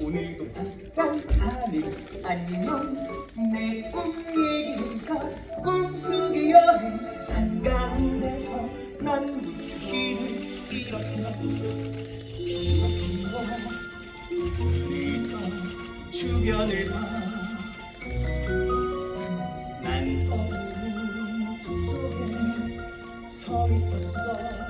오늘도 한밤하늘 안녕. 내 꿈 얘기가 꿈속의 여행 한가운데서 난 물길을 잃었어. 우리가 주변을 봐난 숲 속에 서 있었어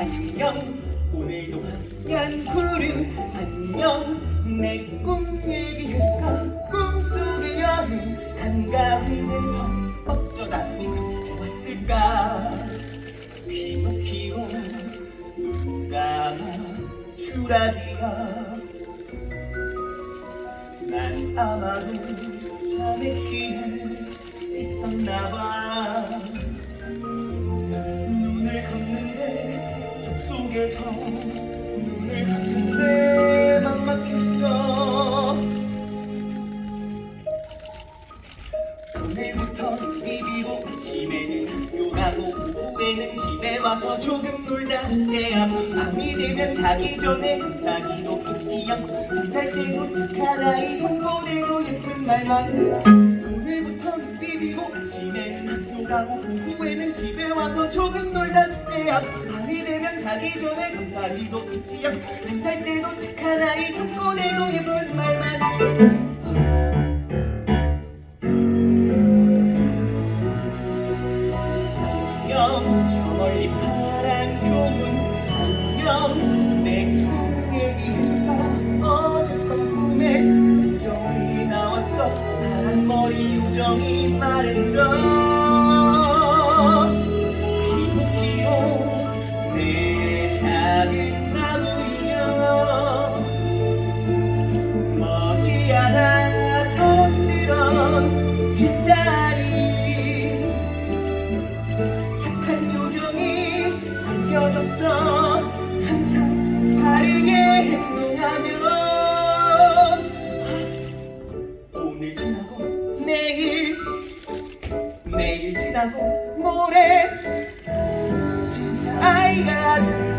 안녕. 오늘도 하얀 구름 안녕. 내 꿈 얘기할까 꿈속의 여행 한가운데서 어쩌다 이 숲에 왔을까? 피노키오 눈감아 주라기야. 난 아마도 잠에 취해 있었나봐 오늘부터 비비고 아침에는 학교 가고 오후에는 집에 와서 조금 놀다 숙제하고 밤이 되면 자기 전에 감사기도 않고 잠잘 때도 착한 아이 잠꼬대도 예쁜 말만 아침에는 학교 가고 오후에는 집에 와서 조금 놀다 숙제하고 밤이 되면 자기 전에 감사기도 않고 잠잘 때도 착한 아이 잠꼬대도 예쁜 말만 안녕 저 멀리 파란 교문. 안녕 머리 우정이 말했어. 피노키오 내 작은 나무인형 머지않아 사랑스런 진짜 아이 착한 요정이 안겨줬어. 항상 바르게 행동하면 오늘 지나 지나고 모레 진짜 아이가 돼